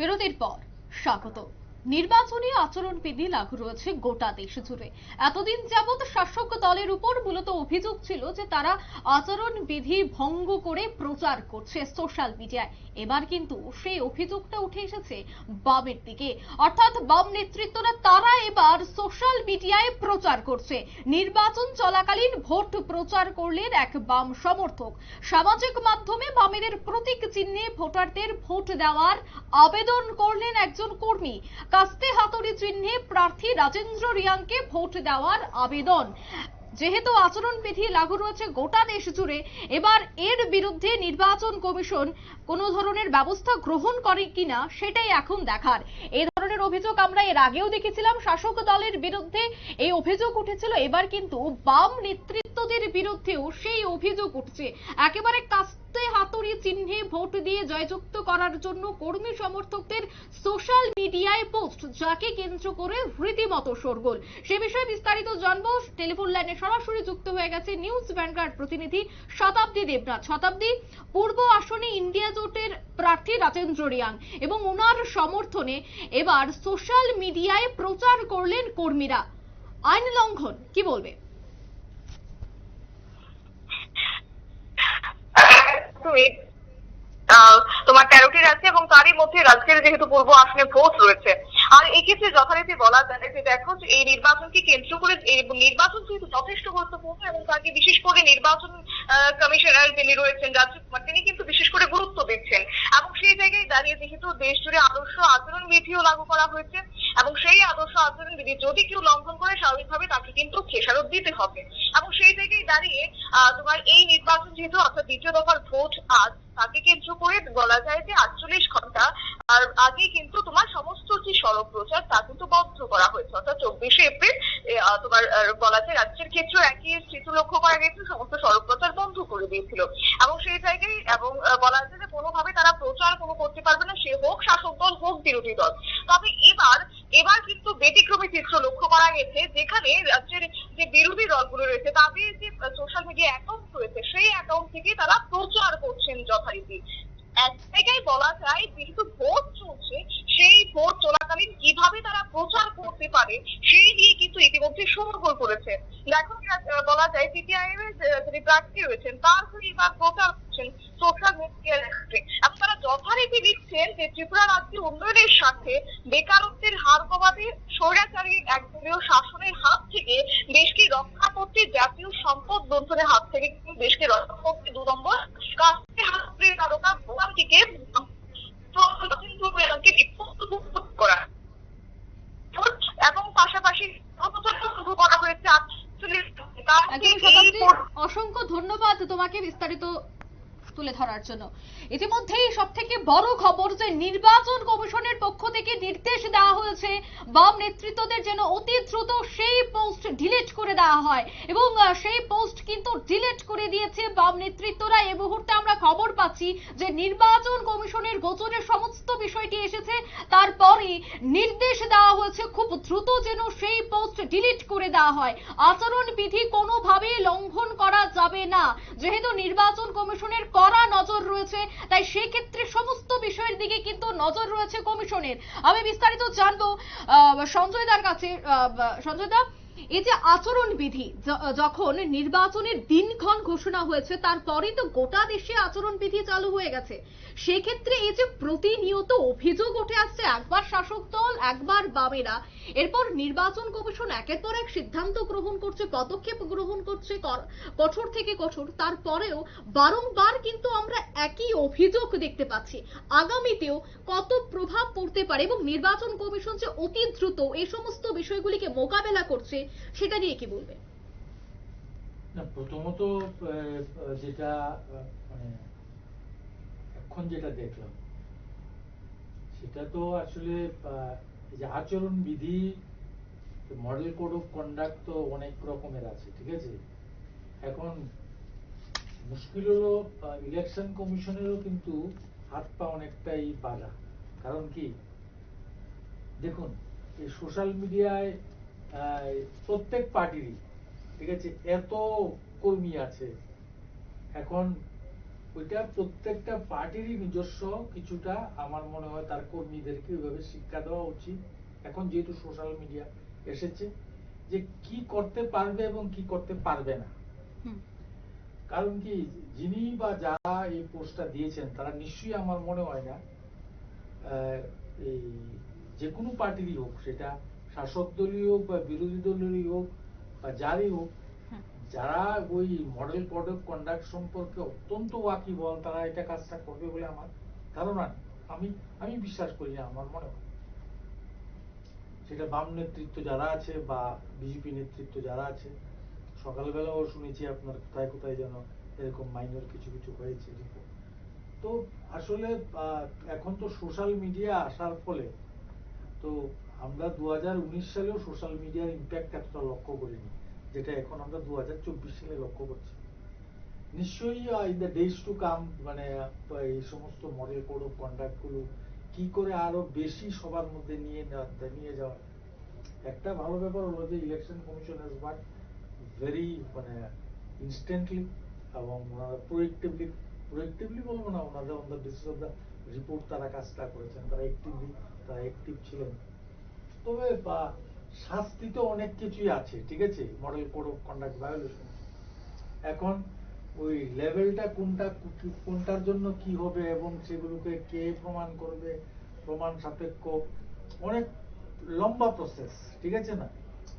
বিরতির পর স্বাগত। নির্বাচনী আচরণবিধি লাগু রয়েছে গোটা দেশ জুড়ে। এতদিন যাবৎ শাসক দলের উপর মূলত অভিযোগ ছিল যে তারা আচরণবিধি ভঙ্গ করে প্রচার করছে সোশ্যাল মিডিয়ায় এবার কিন্তু সেই অভিযোগটা উঠে এসেছে বামের দিকে। অর্থাৎ বাম নেতৃত্বরা তারা এবার সোশ্যাল মিডিয়ায় প্রচার করছে। নির্বাচন চলাকালীন ভোট প্রচার করলেন এক বাম সমর্থক। সামাজিক মাধ্যমে বামেদের প্রতীক চিহ্নে ভোটারদের ভোট দেওয়ার আবেদন করলেন একজন কর্মী। কাস্তে হাতুড়ি চিহ্নে প্রার্থী রাজেন্দ্র রিয়াংকে ভোট দেওয়ার আবেদন। যেহেতু আচরণবিধি লাগু রয়েছে গোটা দেশ জুড়ে, এবার এর বিরুদ্ধে নির্বাচন কমিশন কোনো ধরনের ব্যবস্থা গ্রহণ করে কিনা সেটাই এখন দেখার। এ ধরনের অভিযোগ আমরা এর আগেও দেখেছিলাম, শাসক দলের বিরুদ্ধে এই অভিযোগ উঠেছিল। এবার কিন্তু বাম নেতৃত্বদের বিরুদ্ধেও সেই অভিযোগ উঠছে। একেবারে কাস্তে হাতুড়ি চিহ্নে ভোট দিয়ে জয়যুক্ত করার জন্য কর্মী সমর্থকদের সোশ্যাল মিডিয়ায় পোস্ট, যাকে কেন্দ্র করে সে বিষয়ে বিস্তারিত টেলিফোন লাইনে সরাসরি যুক্ত হয়ে গেছে নিউজ ভ্যানগার্ড প্রতিনিধি শতাব্দী দেবনাথ। শতাব্দী, পূর্ব আসনে ইন্ডিয়া জোটের প্রার্থী রাজেন্দ্র রিয়াং এবং ওনার সমর্থনে এবার সোশ্যাল মিডিয়ায় প্রচার করলেন কর্মীরা। আইন লঙ্ঘন, কি বলবে? আহ, তোমার তেরোটি রাজ্যে এবং তারই মধ্যে রাজ্যের যেহেতু পূর্ব আসনে ভোট রয়েছে। আর এক্ষেত্রে যথারীতি বলা যায় যে দেখো এই নির্বাচনকে কেন্দ্র করে এই নির্বাচন যেহেতু যথেষ্ট গুরুত্বপূর্ণ এবং তাকে বিশেষ করে নির্বাচন কমিশনার যিনি রয়েছেন রাজীব কুমার, তিনি কিন্তু বিশেষ করে গুরুত্ব দিচ্ছেন। এবং সেই জায়গায় দাঁড়িয়ে যেহেতু দেশ জুড়ে আদর্শ আচরণ বিধিও লাগু করা হয়েছে, এবং সেই আদর্শ আচরণ বিধি যদি কেউ লঙ্ঘন করে, স্বাভাবিকভাবে তাকে কিন্তু খেসারত দিতে হবে। এবং সেই জায়গায় দাঁড়িয়ে তোমার এই নির্বাচন যেহেতু অর্থাৎ দ্বিতীয় দফার ভোট আজ তাকে কেন্দ্র করে বলা যায় যে আটচল্লিশ ঘণ্টা, আর আগে কিন্তু তোমার সমস্ত যে সড়ক প্রচার, তা কিন্তু বন্ধ করা হয়েছে। অর্থাৎ চব্বিশে এপ্রিল তোমার বলা যায় রাজ্যের ক্ষেত্রেও একই স্থিতি লক্ষ্য করা গেছে, সমস্ত সড়ক প্রচার বন্ধ করে দিয়েছিল। এবং সেই জায়গায়, এবং বলা যায় যে কোনোভাবে তারা প্রচার কোনো করতে পারবে না, সে হোক শাসক দল, হোক বিরোধী দল। তবে এবার এবার কিন্তু ব্যতিক্রমী চিত্র লক্ষ্য করা গেছে, যেখানে রাজ্যের যে বিরোধী দলগুলো রয়েছে, তাদের যে সোশ্যাল মিডিয়া অ্যাকাউন্ট রয়েছে, সেই অ্যাকাউন্ট থেকে তারা প্রচার করছেন যথারীতি। এক জায়গায় বলা যায়, যেহেতু ভোট চলছে, সেই ভোট চলাকালীন কীভাবে তারা প্রচার করতে পারে সেই নিয়ে কিন্তু ইতিমধ্যে শোরগোল করেছে। আহ, বলা যায় সিপিআইএম এর যিনি প্রার্থী রয়েছেন তার হয়ে এবার প্রচার করছেন সোশ্যাল মিডিয়ার এবং তারা যথারীতি লিখছেন যে ত্রিপুরা রাজ্যের উন্নয়নের স্বার্থে বেকারত্বের হার কমাতে স্বৈরাচারী একদলীয় শাসনের হাত থেকে দেশকে রক্ষা করতে জাতীয় সম্পদ লুণ্ঠনের হাত থেকে দেশকে রক্ষা করতে দু নম্বর কাস্তে হাতে তারকা করা পাশাপাশি করা হয়েছে অসংখ্য ধন্যবাদ তোমাকে বিস্তারিত তুলে ধরার জন্য। ইতিমধ্যেই সব থেকে বড় খবর যে নির্বাচন কমিশনের পক্ষ থেকে নির্দেশ দেওয়া হয়েছে, বাম নেতৃত্বদের যেন অতি দ্রুত সেই পোস্ট ডিলিট করে দেওয়া হয়। এবং সেই পোস্ট কিন্তু ডিলিট করে দিয়েছে বাম নেতৃত্বরা। এই মুহূর্তে আমরা খবর পাচ্ছি যে নির্বাচন কমিশনের গোচরে সমস্ত বিষয়টি এসেছে। তারপরে নির্দেশ দেওয়া হয়েছে খুব দ্রুত যেন সেই পোস্ট ডিলিট করে দেওয়া হয়। আচরণ বিধি কোনোভাবেই লঙ্ঘন করা যাবে না। যেহেতু নির্বাচন কমিশনের কড়া নজর রয়েছে, তাই সেক্ষেত্রে সমস্ত বিষয়ের দিকে কিন্তু নজর রয়েছে কমিশনের। আমি বিস্তারিত জানব সঞ্জয় দার কাছে সঞ্জয় দা এই যে আচরণ বিধি যখন নির্বাচনের দিনক্ষণ ঘোষণা হয়েছে, তারপরেই তো গোটা দেশে আচরণ বিধি চালু হয়ে গেছে। সেক্ষেত্রে এই যে প্রতিনিয়ত অভিযোগ উঠে আসছে, একবার শাসক দল, একবার বামেরা, এরপর নির্বাচন কমিশন একের পর এক সিদ্ধান্ত গ্রহণ করছে, পদক্ষেপ গ্রহণ করছে কঠোর থেকে কঠোর, তারপরেও বারংবার কিন্তু আমরা একই অভিযোগ দেখতে পাচ্ছি। আগামীতেও কত প্রভাব পড়তে পারে এবং নির্বাচন কমিশন যে অতি দ্রুত এই সমস্ত বিষয়গুলিকে মোকাবেলা করছে সেটা নিয়ে কি বলবে? না, প্রথমত যেটা মানে এখন যেটা দেখলাম, সেটা তো আসলে যে আচরণ বিধি, মডেল কোড অফ কন্ডাক্ট তো অনেক রকমের আছে, ঠিক আছে? এখন মুশকিল হলো ইলেকশন কমিশনেরও কিন্তু হাত পা অনেকটাই বাঁধা। কারণ কি? দেখুন, এই সোশ্যাল মিডিয়ায় প্রত্যেক পার্টিরই ঠিক আছে? এত কর্মী আছে। এখন ওইটা প্রত্যেকটা পার্টিরই নিজস্ব কিছুটা আমার মনে হয় তার কর্মীদেরকে ওইভাবে শিক্ষা দেওয়া উচিত। এখন যেহেতু সোশ্যাল মিডিয়া এসেছে যে কি করতে পারবে এবং কি করতে পারবে না। কারণ কি যিনি বা যারা এই পোস্টটা দিয়েছেন তারা নিশ্চয়ই আমার মনে হয় না এই যে কোনো পার্টিরই হোক সেটা শাসক দলীয় হোক বা বিরোধী দলীয় হোক বা যারই হোক যারা ওই মডেল কোড অফ কন্ডাক্ট সম্পর্কে অত্যন্ত ওয়াকিবল তারা এটা কাজটা করবে বলে আমার ধারণা আমি আমি বিশ্বাস করি না আমার মনে হয়। সেটা বাম নেতৃত্ব যারা আছে বা বিজেপি নেতৃত্ব যারা আছে সকালবেলাও শুনেছি আপনার কোথায় কোথায় যেন এরকম মাইনর কিছু কিছু হয়েছে। তো আসলে এখন তো সোশ্যাল মিডিয়া আসার ফলে তো আমরা দু হাজার উনিশ সালেও সোশ্যাল মিডিয়ার ইম্প্যাক্ট এতটা লক্ষ্য করিনি, যেটা এখন আমরা দু হাজার চব্বিশ সালে লক্ষ্য করছি। নিশ্চয়ই in the days to come মানে এই সমস্ত মডেল কোড অফ কন্ডাক্টগুলো কি করে আরও বেশি সবার মধ্যে নিয়ে নিয়ে যাওয়া একটা ভালো ব্যাপার হলো যে election commission has work very মানে ইনস্ট্যান্টলি এবং ওনারা প্রোয়েক্টিভলি প্রোয়েক্টিভলি বলব না, ওনাদের on the basis of the report তারা কাজটা করেছেন, তারা অ্যাক্টিভলি তারা অ্যাক্টিভ ছিলেন। তবে শাস্তি তো অনেক কিছুই আছে, ঠিক আছে? Model code of conduct violation এখন ওই লেভেলটা কোনটা, কোনটার জন্য কি হবে এবং সেগুলোকে কে প্রমাণ করবে, প্রমাণ সাপেক্ষ, অনেক লম্বা প্রসেস ঠিক আছে না?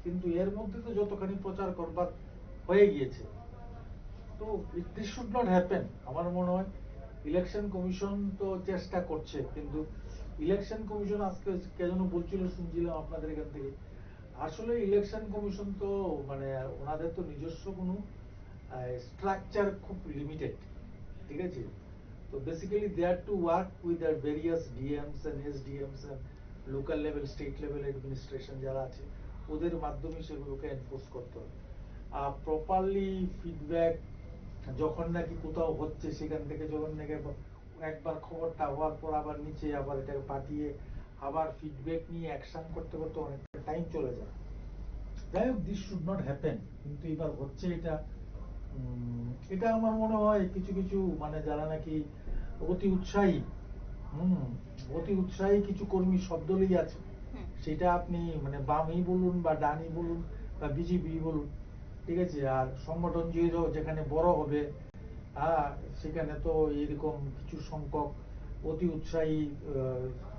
কিন্তু এর মধ্যে তো যতখানি প্রচার করবার হয়ে গিয়েছে। তো দিস শুড নট হ্যাপেন আমার মনে হয়। ইলেকশন কমিশন তো চেষ্টা করছে, কিন্তু ইলেকশন কমিশন আজকে কে যেন বলছিল শুনছিলাম আপনাদের এখান থেকে? আসলে ইলেকশন কমিশন তো মানে ওনাদের তো নিজস্ব কোনো স্ট্রাকচার খুব লিমিটেড ঠিক আছে? তো basically they are to work with their various DMs and S DMs local level state level administration যারা আছে, ওদের মাধ্যমে সেগুলোকে এনফোর্স করতে হবে। আর প্রপারলি ফিডব্যাক যখন নাকি কোথাও হচ্ছে, সেখান থেকে যখন নাকি একবার খবরটা হওয়ার পর আবার নিচে আবার এটাকে পাঠিয়ে আবার ফিডব্যাক নিয়ে অ্যাকশন করতে করতে অনেকটা টাইম চলে যায়। যাই হোক দিস শুড নট হ্যাপেন কিন্তু এবার হচ্ছে এটা এটা আমার মনে হয় কিছু কিছু মানে যারা নাকি অতি উৎসাহী হম অতি উৎসাহী কিছু কর্মী সব দলেই আছে সেটা আপনি মানে বামই বলুন বা ডানি বলুন বা বিজেপি বলুন ঠিক আছে? আর সংগঠন যে যেখানে বড় হবে সেখানে তো এরকম কিছু সংখ্যক অতি উৎসাহী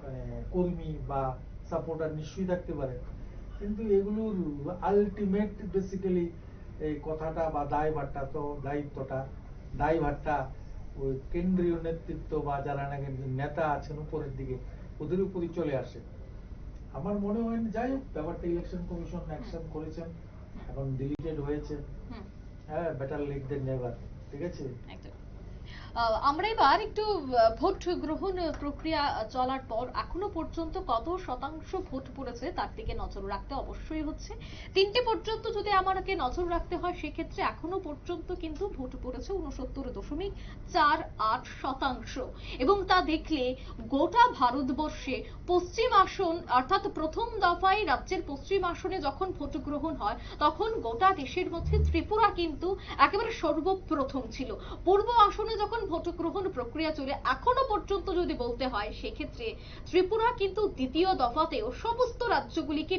মানে কর্মী বা সাপোর্টার নিশ্চয়ই থাকতে পারে। কিন্তু এগুলোর আলটিমেট বেসিক্যালি এই কথাটা বা দায়ভারটা তো দায়িত্বটা দায়ভারটা ওই কেন্দ্রীয় নেতৃত্ব বা যারা নাকি নেতা আছেন উপরের দিকে ওদের উপরই চলে আসে। আমার মনে হয় না যাই হোক ব্যাপারটা ইলেকশন কমিশন অ্যাকশন করেছেন এখন ডিলিটেড হয়েছে। হ্যাঁ বেটার লেট দেন নেভার ঠিক আছে একদম আহ, আমরা এবার একটু ভোট গ্রহণ প্রক্রিয়া চলার পর এখনও পর্যন্ত কত শতাংশ ভোট পড়েছে তার দিকে নজর রাখতে অবশ্যই হচ্ছে। তিনটে পর্যন্ত যদি আমাকে নজর রাখতে হয়, সেক্ষেত্রে এখনও পর্যন্ত কিন্তু ভোট পড়েছে উনসত্তর দশমিক চার আট শতাংশ। এবং তা দেখলে গোটা ভারতবর্ষে পশ্চিম আসন, অর্থাৎ প্রথম দফায় রাজ্যের পশ্চিম আসনে যখন ভোট গ্রহণ হয়, তখন গোটা দেশের মধ্যে ত্রিপুরা কিন্তু একেবারে সর্বপ্রথম ছিল। পূর্ব আসনে যখন ভোট গ্রহণ প্রক্রিয়া চলে এখনও পর্যন্ত যদি বলতে হয়, সেক্ষেত্রে ত্রিপুরা কিন্তু দ্বিতীয় দফাতেও সমস্ত রাজ্যগুলিকে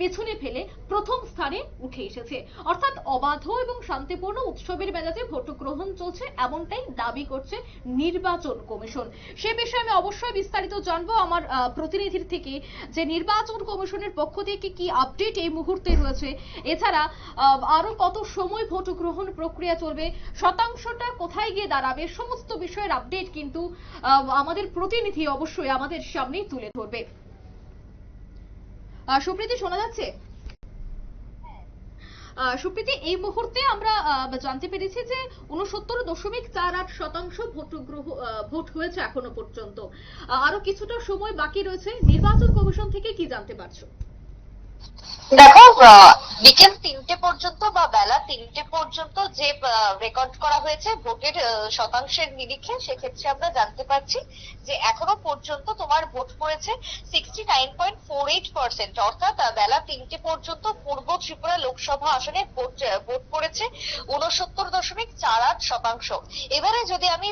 পেছনে ফেলে প্রথম স্থানে উঠে এসেছে। অর্থাৎ অবাধ এবং শান্তিপূর্ণ উৎসবের মেজাজে ভোট গ্রহণ চলছে এমনটাই দাবি করছে নির্বাচন কমিশন। সে বিষয়ে আমি অবশ্যই বিস্তারিত জানব আমার প্রতিনিধির থেকে যে নির্বাচন কমিশনের পক্ষ থেকে কি আপডেট এই মুহূর্তে রয়েছে। এছাড়া আরও কত সময় ভোট গ্রহণ প্রক্রিয়া চলবে, শতাংশটা কোথায় গিয়ে দাঁড়াবে সমস্ত বিষয়ের আপডেট কিন্তু আমাদের প্রতিনিধি অবশ্যই আমাদের সামনেই তুলে ধরবে। সুপ্রীতি, শোনা যাচ্ছে? সুপ্রীতি, এই মুহূর্তে আমরা জানতে পেরেছি যে উনসত্তর দশমিক চার আট শতাংশ ভোট ভোট হয়েছে এখনও পর্যন্ত। আরও কিছুটা সময় বাকি রয়েছে। নির্বাচন কমিশন থেকে কি জানতে পারছ? দেখো বিকেল তিনটে পর্যন্ত বা বেলা তিনটে পর্যন্ত যে রেকর্ড করা হয়েছে ভোটের শতাংশের নিরিখে সেক্ষেত্রে আমরা জানতে পারছি যে এখনও পর্যন্ত তোমার ভোট পড়েছে sixty nine point four eight percent অর্থাৎ বেলা তিনটে পর্যন্ত পূর্ব ত্রিপুরা লোকসভা আসনে ভোট ভোট পড়েছে উনসত্তর দশমিক চার আট শতাংশ। এবারে যদি আমি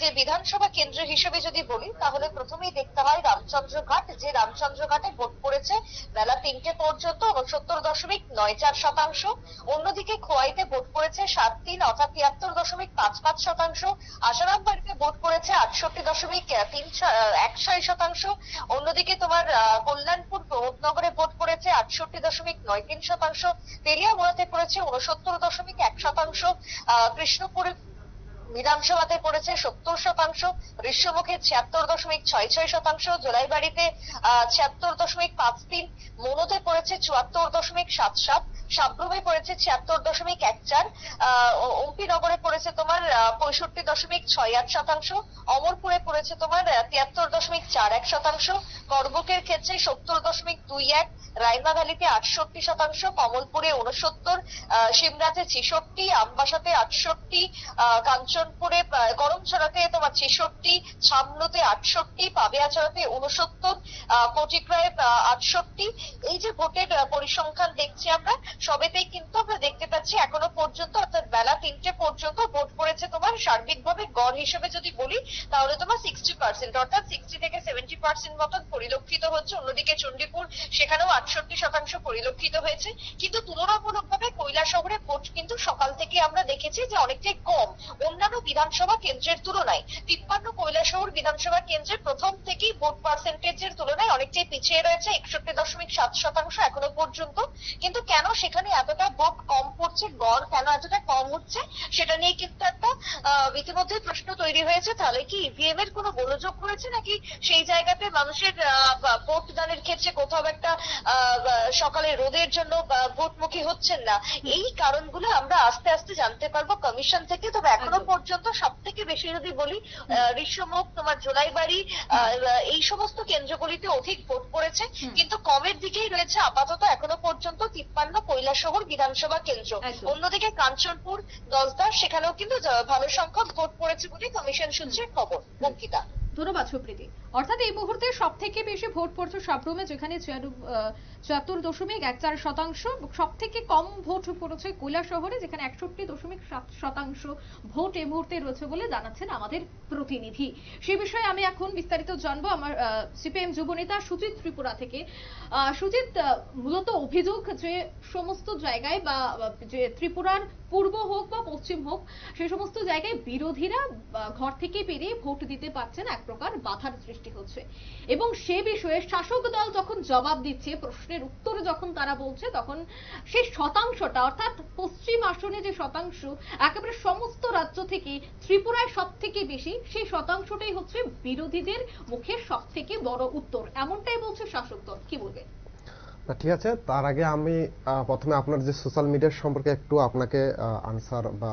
যে বিধানসভা কেন্দ্র হিসেবে যদি বলি তাহলে প্রথমেই দেখতে হয় রামচন্দ্র ঘাট যে রামচন্দ্র ঘাটে ভোট পড়েছে বেলা তিনটে পর্যন্ত উনসত্তর দশমিক নয় চার শতাংশ। অন্যদিকে খোয়াইতে ভোট পড়েছে সাত তিন, অর্থাৎ তিয়াত্তর দশমিক পাঁচ পাঁচ শতাংশ। আসারামবাড়িতে ভোট পড়েছে আটষট্টি দশমিক তিন এক ছয় শতাংশ। অন্যদিকে তোমার কল্যাণপুর প্রমোদনগরে ভোট পড়েছে আটষট্টি দশমিক নয় তিন শতাংশ। তেলিয়ামুড়াতে পড়েছে উনসত্তর দশমিক এক শতাংশ। কৃষ্ণপুরে বিধানসভাতে পড়েছে সত্তর শতাংশ ঋষ্যমুখে ছিয়াত্তর দশমিক ছয় ছয় শতাংশ, জোলাইবাড়িতে ছিয়াত্তর দশমিক পাঁচ তিন, মনোতে পড়েছে চুয়াত্তর দশমিক সাত সাত সাব্রমে পড়েছে ছিয়াত্তর দশমিক এক চার অম্পিনগরে পড়েছে তোমার পঁয়ষট্টি দশমিক ছয় আট শতাংশ অমরপুরে পড়েছে তোমার তিয়াত্তর দশমিক চার এক শতাংশ করবুকের ক্ষেত্রে সত্তর দশমিক দুই এক রাইমাঘালিতে আটষট্টি শতাংশ কমলপুরে উনসত্তর সিমরাতে ছেষট্টি আমবাসাতে আটষট্টি কাঞ্চনপুরে আহ, গরমছড়াতে তোমার ছেষট্টি ছামনুতে আটষট্টি পাবিয়াছড়াতে উনসত্তর কটিকরায় আটষট্টি। এই যে ভোটের পরিসংখ্যান দেখছি আমরা সবেতেই কিন্তু আমরা দেখতে পাচ্ছি এখনও পর্যন্ত, অর্থাৎ বেলা তিনটে পর্যন্ত ভোট পড়েছে তোমার, সার্বিকভাবে গড় হিসেবে যদি বলি, তাহলে তোমার সিক্সটি পার্সেন্ট অর্থাৎ সিক্সটি থেকে সেভেন্টি পার্সেন্ট মতন পরিলক্ষিত হচ্ছে। অন্যদিকে চণ্ডীপুর, সেখানেও আটষট্টি শতাংশ পরিলক্ষিত হয়েছে। কিন্তু তুলনামূলকভাবে শহরে ভোট কিন্তু সকাল থেকে আমরা দেখেছি যে অনেকটাই কম। অন্যান্য বিধানসভা কেন্দ্রের তুলনায় তিপ্পান্ন কৈলা শহর বিধানসভা কেন্দ্রে প্রথম থেকেই ভোট পার্সেন্টেজের তুলনায় অনেকটাই পিছিয়ে রয়েছে, একষট্টি দশমিক সাত শতাংশ এখনও পর্যন্ত। কিন্তু কেন সেখানে এতটা ভোট কম পড়ছে, গড় কেন এতটা কম হচ্ছে, সেটা নিয়ে কিন্তু একটা ইতিমধ্যে প্রশ্ন তৈরি হয়েছে। তাহলে কি ইভিএম এর কোনো গোলযোগ রয়েছে নাকি সেই জায়গাতে মানুষের ভোট দানের ক্ষেত্রে কোথাও একটা সকালে রোদের জন্য ভোটমুখী হচ্ছেন না। এই কারণগুলো আমরা আস্তে আস্তে জানতে পারব কমিশন থেকে। তবে এখনও পর্যন্ত সব থেকে বেশি যদি বলি ঋষ্যমুখ তোমার জোলাইবাড়ি এই সমস্ত কেন্দ্রগুলিতে অধিক ভোট পড়েছে। কিন্তু কমের দিকেই রয়েছে আপাতত এখনও পর্যন্ত তিপ্পান্ন কৈলাসহর বিধানসভা কেন্দ্র। অন্যদিকে কাঞ্চনপুর দশদার সেখানেও কিন্তু ভালো সংখ্যক ভোট পড়েছে বলে কমিশন সূত্রে খবর। অঙ্কিতা। ধন্যবাদ সুপ্রীতি। অর্থাৎ এই মুহূর্তে সব থেকে বেশি ভোট পড়ছে সাবরুমে যেখানে চুয়াত্তর দশমিক এক চার শতাংশ। সব থেকে কম ভোট পড়েছে কৈলা শহরে, যেখানে একষট্টি দশমিক সাত শতাংশ ভোট এই মুহূর্তে রয়েছে বলে জানাচ্ছেন আমাদের প্রতিনিধি। সে বিষয়ে আমি এখন বিস্তারিত জানব আমার সিপিএম যুবনেতা সুজিত ত্রিপুরা থেকে। সুজিত মূলত অভিযোগ যে সমস্ত জায়গায় বা যে ত্রিপুরার পূর্ব হোক বা পশ্চিম হোক সেই সমস্ত জায়গায় বিরোধীরা ঘর থেকে বেরিয়ে ভোট দিতে পারছেন। এক প্রকার বাধার সৃষ্টি হচ্ছে। এবং সে বিষয়ে শাসক দল যখন জবাব দিচ্ছে প্রশ্নের উত্তরে যখন তারা বলছে, তখন সেই শতাংশটা, অর্থাৎ পশ্চিম আসনে যে শতাংশ, একেবারে সমস্ত রাজ্য থেকে, ত্রিপুরায় সব থেকে বেশি, সেই শতাংশটাই হচ্ছে বিরোধীদের মুখে সব থেকে বড় উত্তর। এমনটাই বলছে শাসক দল। কি বলবে? ঠিক আছে। তার আগে আমি প্রথমে আপনার যে সোশ্যাল মিডিয়া সম্পর্কে একটু আপনাকে আনসার বা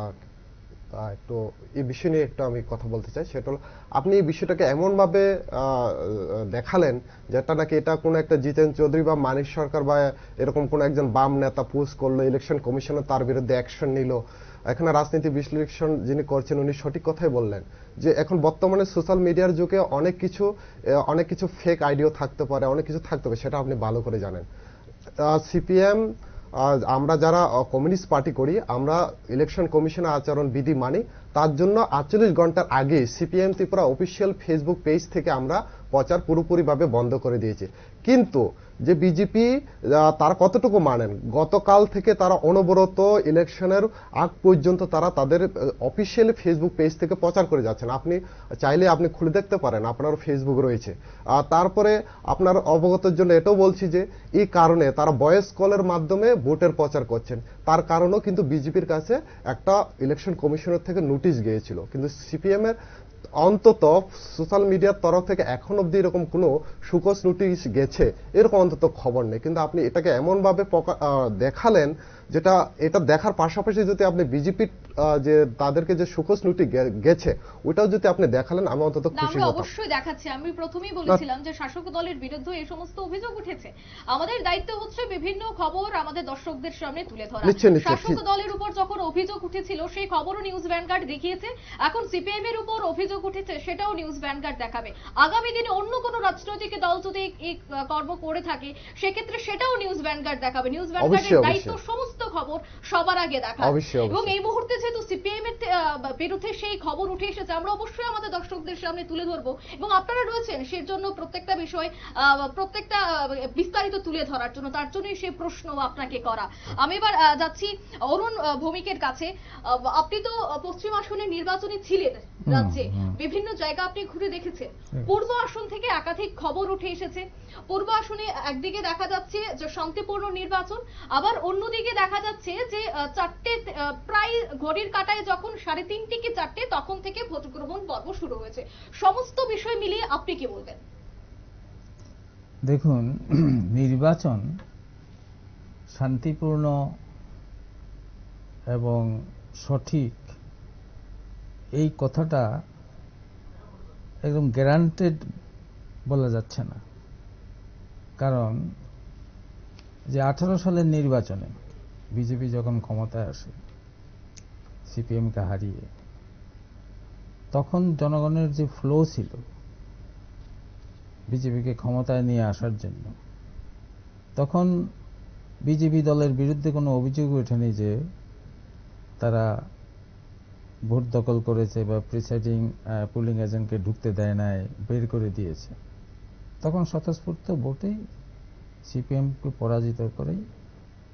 একটু এই বিষয় নিয়ে একটু আমি কথা বলতে চাই। সেটা হলো আপনি এই বিষয়টাকে এমন ভাবে আহ, আহ, দেখালেন যেটা নাকি এটা কোনো একটা জিতেন চৌধুরী বা মানিক সরকার বা এরকম কোনো একজন বাম নেতা পোস্ট করল ইলেকশন কমিশনে তার বিরুদ্ধে অ্যাকশন নিল। এখানে রাজনীতি বিশ্লেষণ যিনি করছেন উনি সঠিক কথাই বললেন যে এখন বর্তমানে সোশ্যাল মিডিয়ার যুগে অনেক কিছু অনেক কিছু ফেক আইডিয়া থাকতে পারে অনেক কিছু থাকতে পারে সেটা আপনি ভালো করে জানেন। সিপিএম আমরা যারা কমিউনিস্ট পার্টি করি, আমরা ইলেকশন কমিশন আচরণ, বিধি মানি, তার জন্য আটচল্লিশ ঘণ্টার আগে CPM Tripura official Facebook page থেকে আমরা প্রচার পুরোপুরিভাবে বন্ধ করে দিয়েছি। কিন্তু যে বিজেপি তারা কতটুকু মানেন? গতকাল থেকে তারা অনবরত ইলেকশনের আগ পর্যন্ত তারা তাদের অফিসিয়াল ফেসবুক পেজ থেকে প্রচার করে যাচ্ছেন। আপনি চাইলে আপনি খুলে দেখতে পারেন আপনার ফেসবুক রয়েছে। তারপরে আপনার অবগতের জন্য এটাও বলছি যে, এই কারণে তারা ভয়েস কলের মাধ্যমে ভোটের প্রচার করছেন। তার কারণেও কিন্তু বিজেপির কাছে একটা ইলেকশন কমিশনের থেকে নোটিশ গিয়েছিল। কিন্তু সিপিএম এর অন্তত সোশ্যাল মিডিয়ার তরফ থেকে এখন অবধি এরকম কোনো সুকস নোটিশ গেছে? এরকম অন্তত খবর নেই। কিন্তু আপনি এটাকে এমন ভাবে প্রকা- আহ, দেখালেন যেটা এটা দেখার পাশাপাশি যদি আপনি বিজেপির যে তাদেরকে যে সুকস নোটিশ গেছে ওটাও যদি আপনি দেখালেন আমি অন্তত খুশি হতাম। অবশ্যই দেখাচ্ছি। আমি প্রথমেই বলেছিলাম যে শাসক দলের বিরুদ্ধে এই সমস্ত অভিযোগ উঠেছে। আমাদের দায়িত্ব হচ্ছে বিভিন্ন খবর আমাদের দর্শকদের সামনে তুলে ধরা। শাসক দলের উপর যখন অভিযোগ উঠেছিল সেই খবরও নিউজ ভ্যানগার্ড দেখিয়েছে। এখন সিপিএম এর উপর অভিযোগ উঠেছে সেটাও নিউজ ভ্যানগার্ড দেখাবে। আগামী দিনে অন্য কোনো রাজনৈতিক দল যদি এই কর্ম করে থাকে সেক্ষেত্রে সেটাও নিউজ ভ্যানগার্ড দেখাবে। নিউজ ভ্যানগার্ডের দায়িত্ব সমস্ত খবর সবার আগে দেখা। এবং এই মুহূর্তে যেহেতু সিপিএম এর বিরুদ্ধে সেই খবর উঠে এসেছে আমরা অবশ্যই আমাদের দর্শকদের সামনে তুলে ধরবো। এবং আপনারা রয়েছেন সেই জন্য প্রত্যেকটা বিষয় আহ, প্রত্যেকটা বিস্তারিত তুলে ধরার জন্য তার জন্যই সেই প্রশ্ন আপনাকে করা। আমি এবার যাচ্ছি অরুণ ভৌমিকের কাছে। আপনি তো পশ্চিম আসনে নির্বাচনে ছিলেন। রাজ্যে বিভিন্ন জায়গা আপনি ঘুরে দেখেছেন। পূর্ব আসন থেকে একাধিক খবর উঠে এসেছে। পূর্ব আসনে একদিকে দেখা যাচ্ছে যে শান্তিপূর্ণ নির্বাচন আবার অন্যদিকে দেখা যাচ্ছে যে চারটে প্রায় ঘড়ির কাটায় যখন সাড়ে তিনটে কি চারটে তখন থেকে ভোট গ্রহণ পর্ব শুরু হয়েছে। সমস্ত বিষয় মিলিয়ে আপনি কি বলবেন? দেখুন নির্বাচন শান্তিপূর্ণ এবং সঠিক এই কথাটা একদম গ্যারান্টেড বলা যাচ্ছে না। কারণ যে আঠারো সালের নির্বাচনে বিজেপি যখন ক্ষমতায় আসে, সিপিএমকে হারিয়ে, তখন জনগণের যে ফ্লো ছিল বিজেপিকে ক্ষমতায় নিয়ে আসার জন্য, তখন বিজেপি দলের বিরুদ্ধে কোনো অভিযোগ ওঠেনি যে তারা ভোট দখল করেছে বা প্রিসাইডিং পুলিং এজেন্টকে ঢুকতে দেয় নাই, বের করে দিয়েছে। তখন স্বতঃস্ফূর্ত ভোটেই সিপিএমকে পরাজিত করেই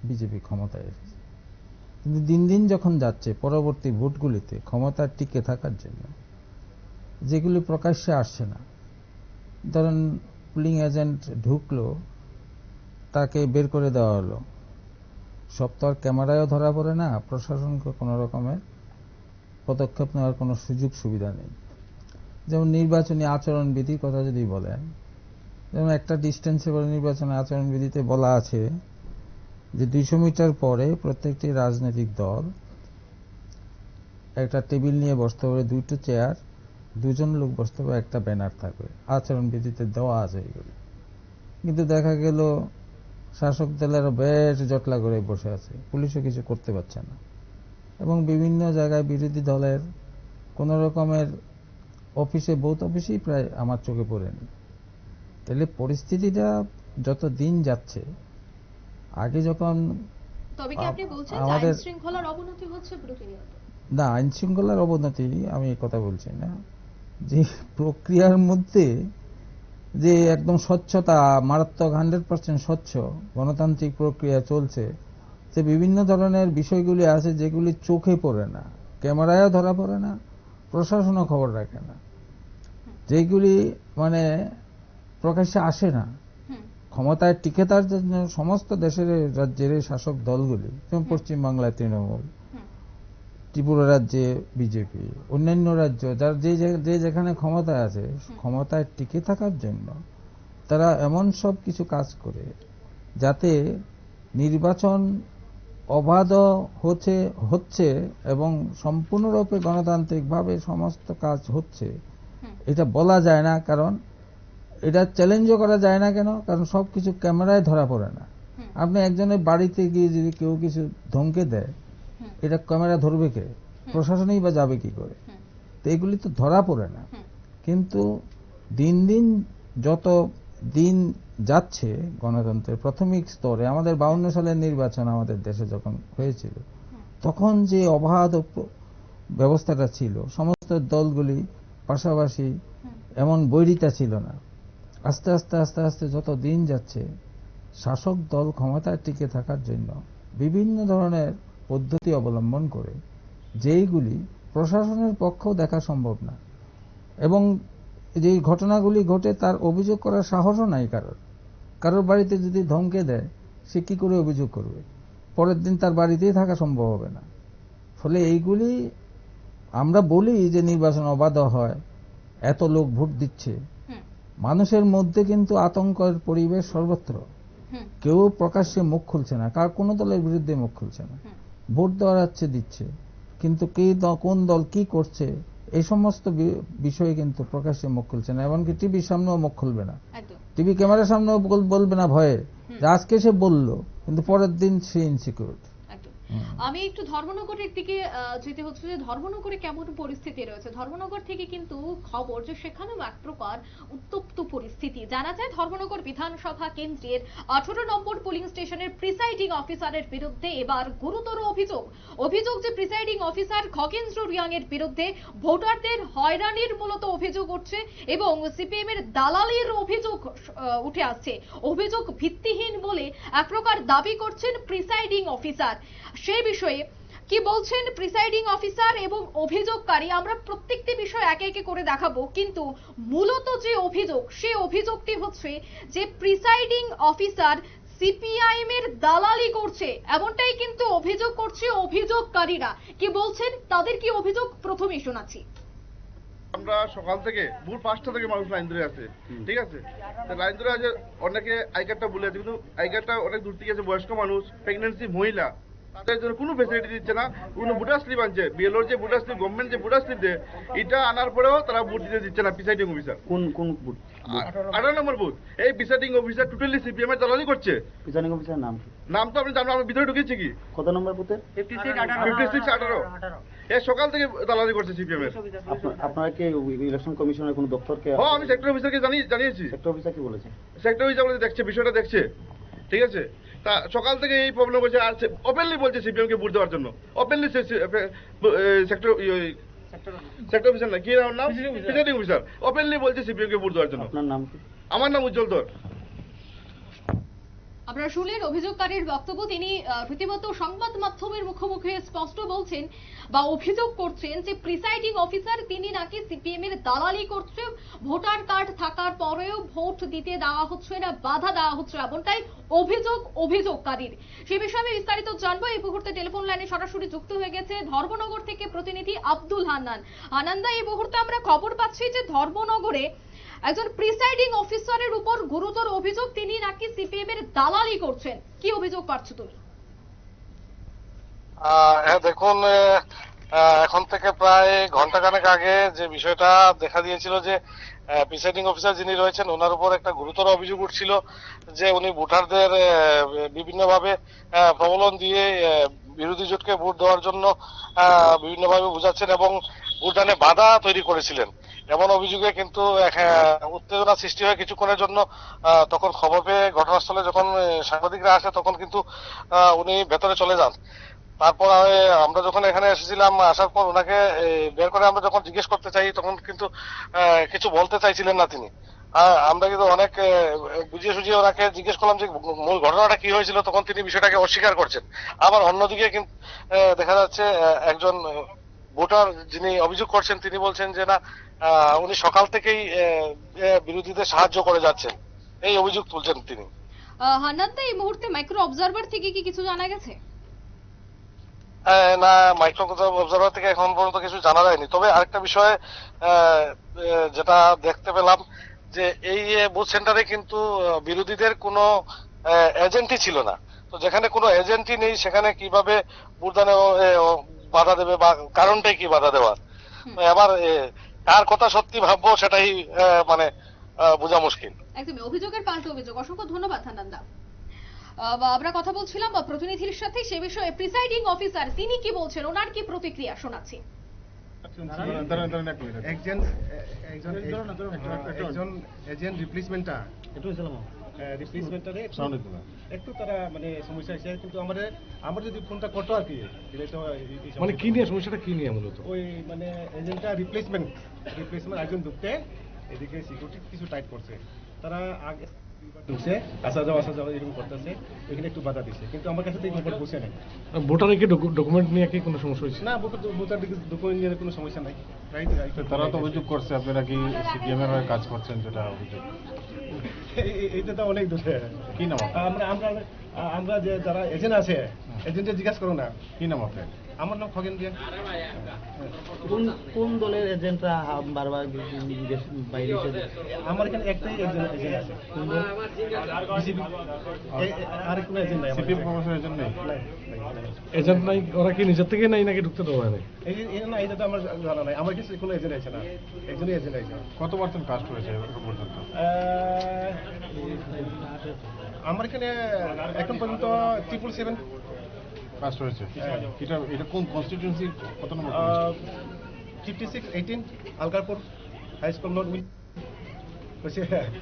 বিজেপি ক্ষমতায় এসেছে। কিন্তু দিন দিন যখন যাচ্ছে, পরবর্তী ভোটগুলিতে ক্ষমতা টিকে থাকার জন্য, যেগুলি প্রকাশ্যে আসছে না, ধরেন পুলিং এজেন্ট ঢুকলো, তাকে বের করে দেওয়া হলো। সব তো আর ক্যামেরায়ও ধরা পড়ে না, প্রশাসনকে কোনো রকমের পদক্ষেপ নেওয়ার কোনো সুযোগ সুবিধা নেই। যেমন নির্বাচনী আচরণবিধির কথা যদি বলেন, যেমন একটা ডিস্টেন্সেবল নির্বাচনী আচরণবিধিতে বলা আছে যে দুইশো মিটার পরে প্রত্যেকটি রাজনৈতিক দল একটা টেবিল নিয়ে বসতে হবে দুটো চেয়ার দুজন লোক বসতে হবে, একটা ব্যানার থাকবে। আচরণবিধিতে দেওয়া আছে এগুলি। কিন্তু দেখা গেল শাসক দলের বেশ জটলা করে বসে আছে, পুলিশও কিছু করতে পারছে না। এবং বিভিন্ন জায়গায় বিরোধী দলের কোন রকমের অফিসে বহুত অফিসেই প্রায় আমার চোখে পড়েনি। তাহলে পরিস্থিতিটা যত দিন যাচ্ছে আগে যখন তবে কি আপনি বলছেন আমাদের- শৃঙ্খলার অবনতি হচ্ছে প্রতিনিয়ত না আইন শৃঙ্খলার অবনতি আমি এই কথা বলছি না। যে প্রক্রিয়ার মধ্যে যে একদম স্বচ্ছতা মারাত্মক হান্ড্রেড পার্সেন্ট স্বচ্ছ গণতান্ত্রিক প্রক্রিয়া চলছে যে বিভিন্ন ধরনের বিষয়গুলি আছে যেগুলি চোখে পড়ে না ক্যামেরায়ও ধরা পড়ে না প্রশাসনও খবর রাখে না। যেগুলি মানে প্রকাশ্যে আসে না। ক্ষমতায় টিকে তার জন্য সমস্ত দেশের রাজ্যের শাসক দলগুলি যেমন পশ্চিমবাংলায় তৃণমূল ত্রিপুরা রাজ্যে বিজেপি অন্যান্য রাজ্য যার যে যে- যেখানে ক্ষমতায় আছে ক্ষমতায় টিকে থাকার জন্য তারা এমন সব কিছু কাজ করে যাতে নির্বাচন অবাধ হচ্ছে হচ্ছে এবং সম্পূর্ণরূপে গণতান্ত্রিকভাবে সমস্ত কাজ হচ্ছে। এটা বলা যায় না কারণ এটা চ্যালেঞ্জও করা যায় না কেন? কারণ সব কিছু ক্যামেরায় ধরা পড়ে না। আপনি একজনের বাড়িতে গিয়ে যদি কেউ কিছু ধমকে দেয় এটা ক্যামেরা ধরবে কে? প্রশাসনেই বা যাবে কি করে? তো এগুলি তো ধরা পড়ে না। কিন্তু দিন দিন যত দিন যাচ্ছে গণতন্ত্রের প্রাথমিক স্তরে, আমাদের বাউন্ন সালের নির্বাচন আমাদের দেশে যখন হয়েছিল, তখন যে অবাধ ব্যবস্থাটা ছিল, সমস্ত দলগুলি পাশাপাশি এমন বৈরিতা ছিল না। আস্তে আস্তে আস্তে আস্তে যত দিন যাচ্ছে, শাসক দল ক্ষমতায় টিকে থাকার জন্য বিভিন্ন ধরনের পদ্ধতি অবলম্বন করে যেইগুলি প্রশাসনের পক্ষেও দেখা সম্ভব না। এবং যে ঘটনাগুলি ঘটে তার অভিযোগ করার সাহসও নাই কারোর। কারোর বাড়িতে যদি ধমকে দেয় সে কি করে অভিযোগ করবে? পরের দিন তার বাড়িতেই থাকা সম্ভব হবে না। ফলে এইগুলি আমরা বলি যে নির্বাচন অবাধ হয় এত লোক ভোট দিচ্ছে। মানুষের মধ্যে কিন্তু আতঙ্কের পরিবেশ সর্বত্র। কেউ প্রকাশ্যে মুখ খুলছে না কার কোনো দলের বিরুদ্ধে মুখ খুলছে না। ভোট দেওয়া যাচ্ছে দিচ্ছে কিন্তু কে কোন দল কি করছে এই সমস্ত বিষয়ে কিন্তু প্রকাশ্যে মুখ খুলছে না এমনকি টিভির সামনেও মুখ খুলবে না। টিভি ক্যামেরার সামনেও বল- বলবে না ভয়ে। আজকে সে বলল কিন্তু পরের দিন সে ইনসিকিউর আমি একটু ধর্মনগরের দিকে যেতে হচ্ছে যে ধর্মনগরে কেমন পরিস্থিতি রয়েছে? ধর্মনগর থেকে কিন্তু খবর যে সেখানেও এক প্রকার উত্তপ্ত পরিস্থিতি। জানা যায়, ধর্মনগর বিধানসভা কেন্দ্রের আঠারো নম্বর পোলিং স্টেশনের প্রিসাইডিং অফিসারের বিরুদ্ধে এবার গুরুতর অভিযোগ। অভিযোগ যে প্রিসাইডিং অফিসার খগেন্দ্র রিয়াং এর বিরুদ্ধে ভোটারদের হয়রানির মূলত অভিযোগ উঠছে এবং সিপিএম এর দালালির অভিযোগ উঠে আসছে। অভিযোগ ভিত্তিহীন বলে এক প্রকার দাবি করছেন প্রিসাইডিং অফিসার সেই বিষয়ে কি বলছেন প্রিসাইডিং অফিসার এবং অভিযোগকারী? আমরা প্রত্যেকটি বিষয় একে একে করে দেখাবো। কিন্তু মূলত যে অভিযোগ সে অভিযোগটি হচ্ছে যে প্রিসাইডিং অফিসার সিপিআইএম এর দালালি করছে। এমনটাই কিন্তু অভিযোগ করছে অভিযোগকারীরা। কি বলছেন? তাদের কি অভিযোগ? প্রথমেই শোনাচ্ছি। আমরা সকাল থেকে ভোর পাঁচটা থেকে মানুষ লাইন ধরে আছে। ঠিক আছে? লাইন ধরে আছে অনেকে আই কার্ডটা বলে আছে। কিন্তু আই কার্ডটা অনেক দূর থেকে আছে বয়স্ক মানুষ প্রেগনেন্সি মহিলা। তাদের জন্য কোনো ফেসিলিটি দিচ্ছে না কোনো ভোটার স্লিপ আনছে বিএলওর যে ভোটার স্লিপ গভর্নমেন্ট যে ভোটার স্লিপ দেয় এটা আনার পরেও তারা ভোট দিতে দিচ্ছে না প্রিসাইডিং অফিসার কোন কোন বুথ আঠারো নম্বর বুথ এই প্রিসাইডিং অফিসার টোটালি সিপিএম এর দালালি করছে। প্রিজাইডিং অফিসারের নাম কি? নাম তো আপনি জানবেন আমরা ভিতরে ঢুকেছি কি? কত নম্বর বুথের ফিফটি সিক্স আঠারো। এ সকাল থেকে দালালি করছে সিপিএম এর। আপনার- কি ইলেকশন কমিশনের কোনো দপ্তরকে হ্যাঁ আমি সেক্টর অফিসারকে জানিয়ে জানিয়েছি। সেক্টর অফিসার কি বলেছে? সেক্টর হিসাবে দেখছে বিষয়টা দেখছে। ঠিক আছে? তা সকাল থেকে এই প্রবলেম হচ্ছে। আর ওপেনলি বলছে সিপিএম কে ভোট দেওয়ার জন্য। ওপেনলি সেক্টর সেক্টর অফিসার না কি নাম? নাম প্রিসাইডিং অফিসার ওপেনলি বলছে সিপিএম কে ভোট দেওয়ার জন্য। আপনার নাম আমার নাম উজ্জ্বল ধর। আপনারা শুনলেন অভিযোগকারীর বক্তব্য। তিনি রীতিমতো সংবাদ মাধ্যমের মুখোমুখি স্পষ্ট বলছেন বা অভিযোগ করছেন যে প্রিসাইডিং অফিসার, তিনি নাকি সিপিএম এর দালালি করছে ভোটার কার্ড থাকার পরেও ভোট দিতে দেওয়া হচ্ছে না, বাধা দেওয়া হচ্ছে এমনটাই অভিযোগ অভিযোগকারীর। সে বিষয়ে আমি বিস্তারিত জানব। এই মুহূর্তে টেলিফোন লাইনে সরাসরি যুক্ত হয়ে গেছে ধর্মনগর থেকে প্রতিনিধি আব্দুল হান্নান। আনন্দা এই মুহূর্তে আমরা খবর পাচ্ছি যে ধর্মনগরে একজন প্রিসাইডিং অফিসারের উপর গুরুতর অভিযোগ, তিনি নাকি সিপিএম এর দালালি করছেন। কি অভিযোগ পাচ্ছ তুমি? হ্যাঁ দেখুন এখন থেকে প্রায় ঘন্টাখানেক আগে যে বিষয়টা দেখা দিয়েছিল যে প্রিসাইডিং অফিসার যিনি রয়েছেন, ওনার উপর একটা গুরুতর অভিযোগ উঠছিল যে, উনি ভোটারদের বিভিন্নভাবে প্রবলন দিয়ে বিরোধী জোটকে ভোট দেওয়ার জন্য বিভিন্নভাবে বোঝাচ্ছেন এবং ভোটদানে বাধা তৈরি করেছিলেন। এমন অভিযোগে কিন্তু আহ, উত্তেজনা সৃষ্টি হয় কিছুক্ষণের জন্য। তখন খবর পেয়ে ঘটনাস্থলে যখন সাংবাদিকরা আসে তখন কিন্তু উনি ভেতরে চলে যান। তারপর আমরা যখন এখানে এসেছিলাম আসার পর ওনাকে বের করে আমরা যখন জিজ্ঞেস করতে চাই তখন কিন্তু কিছু বলতে চাইছিলেন না তিনি। আমরা কিন্তু অনেক বুঝিয়ে সুঝিয়ে ওনাকে জিজ্ঞেস করলাম যে মূল ঘটনাটা কি হয়েছিল? তখন তিনি বিষয়টাকে অস্বীকার করছেন। আবার অন্যদিকে কিন্তু দেখা যাচ্ছে একজন ভোটার যিনি অভিযোগ করছেন তিনি বলছেন যে না উনি সকাল থেকেই বিরোধীদের সাহায্য করে যাচ্ছেন। এই অভিযোগ তুলছেন তিনি। আহ, এই মুহূর্তে মাইক্রো অবজারভার থেকে কি কিছু জানা গেছে? না মাইক্রো অবজারভার থেকে এখন পর্যন্ত কিছু জানা যায়নি। তবে আরেকটা বিষয় যেটা দেখতে পেলাম যে এই বুথ সেন্টারে কিন্তু বিরোধীদের কোনো এজেন্টই ছিল না। তো যেখানে কোনো এজেন্টই নেই সেখানে কীভাবে ভোটদানে বাধা দেবে বা কারণটাই কি বাধা দেওয়ার? এবার কার কথা সত্যি ভাববো সেটাই মানে বোঝা মুশকিল। একদমই অভিযোগের পাল্টা অভিযোগ। অসংখ্য ধন্যবাদ হান্নান্দা আহ, আমরা কথা বলছিলাম বা প্রতিনিধির সাথে সে বিষয়ে প্রিসাইডিং অফিসার তিনি কি বলছেন? ওনার কি প্রতিক্রিয়া শোনাচ্ছি? একজন একজন একজন এজেন্ট রিপ্লেসমেন্টটা একটু রিপ্লেসমেন্টটারে একটু তারা মানে সমস্যা আছে কিন্তু আমাদের আমরা যদি ফোনটা করতো আর কি মানে কি নিয়ে সমস্যাটা কি নিয়ে মূলত? ওই মানে এজেন্টটা রিপ্লেসমেন্ট রিপ্লেসমেন্ট একজন ঢুকতে এদিকে সিকিউরিটি কিছু টাইট করছে। তারা আগে ঢুকছে আসা যাওয়া আসা যাওয়া এরকম করতেছে ওইখানে একটু বাধা দিচ্ছে কিন্তু আমার কাছে তো এই খবর পৌঁছে নাই। ভোটারের কি ডকুমেন্ট নিয়ে কি কোনো সমস্যা হয়েছে? না ভোটার ভোটার ডকুমেন্ট নিয়ে কোনো সমস্যা নাই। রাইট রাইট তারা তো অভিযোগ করছে আপনারা কি সিপিএম এর কাজ করছেন যেটা অভিযোগ? এই- এই- এইটা তো অনেক দূরে। কি নাম আমরা আমরা আমরা যে যারা এজেন্ট আছে এজেন্টে জিজ্ঞাসা করো না। কি নাম আপনার? আমার নাম খগেন কোন কোন দলের এজেন্টরা বারবার বাইরে এসে আমার এখানে একটাই এজেন্ট এজেন্ট আছে। আর কোনো এজেন্ট নাই এজেন্ট নাই। এজেন্ট নাই? ওরা কি নিজের থেকে নাই নাকি ঢুকতে দেওয়া নেই? এই না এটা তো আমার জানা নাই। আমার কাছে কোনো এজেন্ট আছে না। একজনই এজেন্ট আছে। কত পার্সেন্ট কাস্ট হয়েছে এখন পর্যন্ত? আমার এখানে এখন পর্যন্ত ট্রিপল সেভেন কাস্ট হয়েছে এটা এটা কোন কনস্টিটিউয়েন্সি কত number fifty six eighteen Alkarpur high school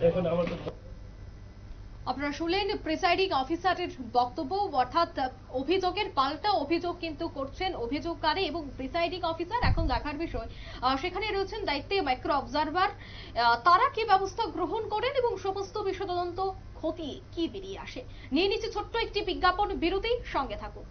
এখন আমার আপনারা শুনলেন প্রিসাইডিং অফিসারের বক্তব্য অর্থাৎ অভিযোগের পাল্টা অভিযোগ কিন্তু করছেন অভিযোগকারী এবং প্রিসাইডিং অফিসার এখন দেখার বিষয়। আহ, সেখানে রয়েছেন দায়িত্বে মাইক্রো অবজারভার তারা কি ব্যবস্থা গ্রহণ করেন এবং সমস্ত বিষয় তদন্ত খতিয়ে কি বেরিয়ে আসে? নিয়ে নিচ্ছে ছোট্ট একটি বিজ্ঞাপন বিরতি সঙ্গে থাকুন।